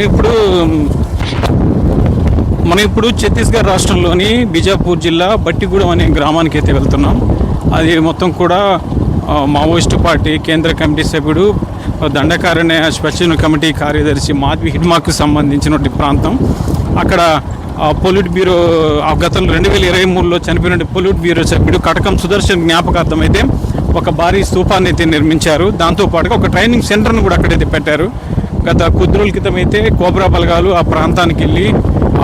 మనం ఇప్పుడు మనం ఇప్పుడు ఛత్తీస్గఢ్ రాష్ట్రంలోని బీజాపూర్ జిల్లా బట్టిగూడెం అనే గ్రామానికి అయితే వెళ్తున్నాం. అది మొత్తం కూడా మావోయిస్ట్ మావోయిస్టు పార్టీ కేంద్ర కమిటీ సభ్యుడు దండకారణ్య స్పెషల్ కమిటీ కార్యదర్శి మాధవి హిడ్మాకు సంబంధించినటువంటి ప్రాంతం. అక్కడ పొల్యూట్ బ్యూరో గతంలో రెండు వేల ఇరవై మూడులో చనిపోయిన పొల్యూట్ బ్యూరో సభ్యుడు కటకం సుదర్శన్ జ్ఞాపకార్థం అయితే ఒక భారీ స్థూపాన్ని అయితే నిర్మించారు. దాంతోపాటుగా ఒక ట్రైనింగ్ సెంటర్ను కూడా అక్కడైతే పెట్టారు. గత కొద్ది రోజుల క్రితం అయితే కోబ్రా బలగాలు ఆ ప్రాంతానికి వెళ్ళి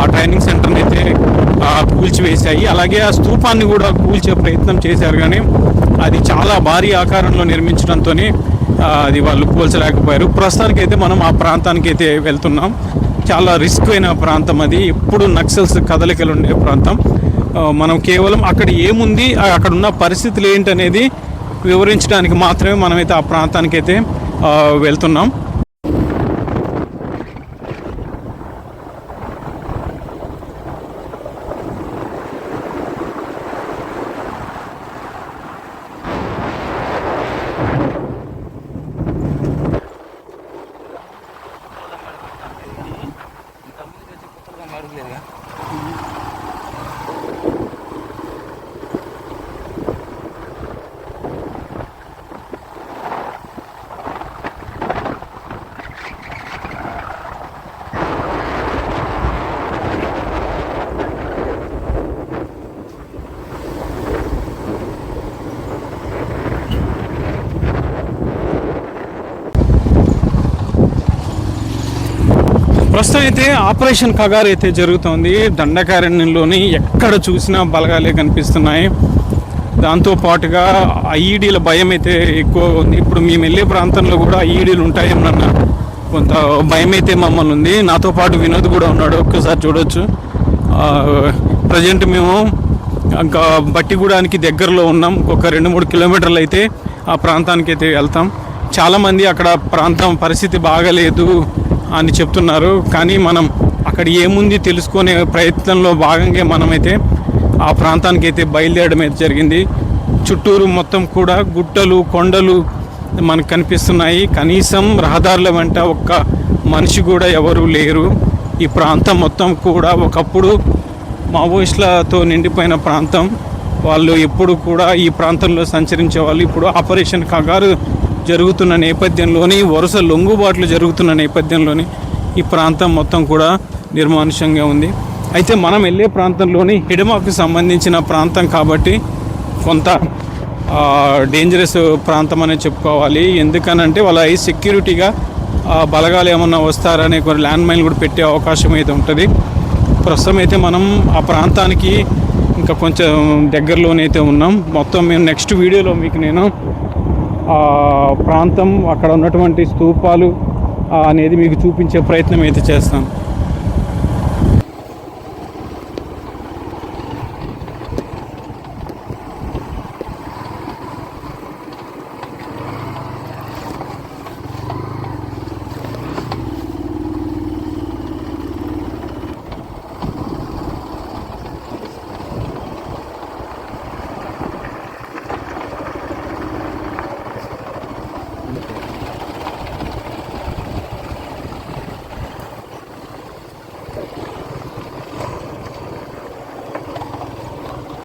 ఆ ట్రైనింగ్ సెంటర్ని అయితే కూల్చివేశాయి. అలాగే ఆ స్తూపాన్ని కూడా కూల్చే ప్రయత్నం చేశారు. కానీ అది చాలా భారీ ఆకారంలో నిర్మించడంతో అది వాళ్ళు కూల్చలేకపోయారు. ప్రస్తుతానికి అయితే మనం ఆ ప్రాంతానికి అయితే వెళ్తున్నాం. చాలా రిస్క్ అయిన ప్రాంతం అది. ఎప్పుడు నక్సల్స్ కదలికలు ఉండే ప్రాంతం. మనం కేవలం అక్కడ ఏముంది అక్కడ ఉన్న పరిస్థితులు ఏంటనేది వివరించడానికి మాత్రమే మనమైతే ఆ ప్రాంతానికి అయితే వెళ్తున్నాం. వెళ్తున్నాం ప్రస్తుతం అయితే ఆపరేషన్ కగార్ అయితే జరుగుతోంది. దండకారణ్యంలోని ఎక్కడ చూసినా బలగాలే కనిపిస్తున్నాయి. దాంతో పాటుగా ఐఈడీల భయం అయితే ఎక్కువ ఉంది. ఇప్పుడు మేము వెళ్ళే ప్రాంతంలో కూడా ఐఈడీలు ఉంటాయేమన్న కొంత భయం అయితే మమ్మల్ని ఉంది. నాతో పాటు వినోద్ కూడా ఉన్నాడు. ఒక్కసారి చూడొచ్చు. ప్రజెంట్ మేము ఇంకా బట్టిగూడానికి దగ్గరలో ఉన్నాం. ఒక రెండు మూడు కిలోమీటర్లు అయితే ఆ ప్రాంతానికి అయితే వెళ్తాం. చాలామంది అక్కడ ప్రాంతం పరిస్థితి బాగలేదు. అని చెప్తున్నారు. కానీ మనం అక్కడ ఏముంది తెలుసుకునే ప్రయత్నంలో భాగంగా మనమైతే ఆ ప్రాంతానికి అయితే బయలుదేరడం అయితే జరిగింది. చుట్టూరు మొత్తం కూడా గుట్టలు కొండలు మనకు కనిపిస్తున్నాయి. కనీసం రహదారుల వెంట ఒక్క మనిషి కూడా ఎవరు లేరు. ఈ ప్రాంతం మొత్తం కూడా ఒకప్పుడు మావోయిస్టులతో నిండిపోయిన ప్రాంతం. వాళ్ళు ఎప్పుడు కూడా ఈ ప్రాంతంలో సంచరించే వాళ్ళు ఇప్పుడు ఆపరేషన్ కగారు జరుగుతున్న నేపథ్యంలోని వరుస లొంగుబాట్లు జరుగుతున్న నేపథ్యంలోని ఈ ప్రాంతం మొత్తం కూడా నిర్మానుష్యంగా ఉంది. అయితే మనం వెళ్ళే ప్రాంతంలోని హిడమాకు సంబంధించిన ప్రాంతం కాబట్టి కొంత డేంజరస్ ప్రాంతం అనే చెప్పుకోవాలి. ఎందుకనంటే వాళ్ళ ఐ సెక్యూరిటీగా బలగాలు ఏమన్నా వస్తారనే కొన్ని ల్యాండ్ మైన్ కూడా పెట్టే అవకాశం అయితే ఉంటుంది. ప్రస్తుతం అయితే మనం ఆ ప్రాంతానికి ఇంకా కొంచెం దగ్గరలోనైతే ఉన్నాం. మొత్తం మేము నెక్స్ట్ వీడియోలో మీకు నేను ప్రాంతం అక్కడ ఉన్నటువంటి స్తూపాలు అనేది మీకు చూపించే ప్రయత్నం అయితే చేస్తాను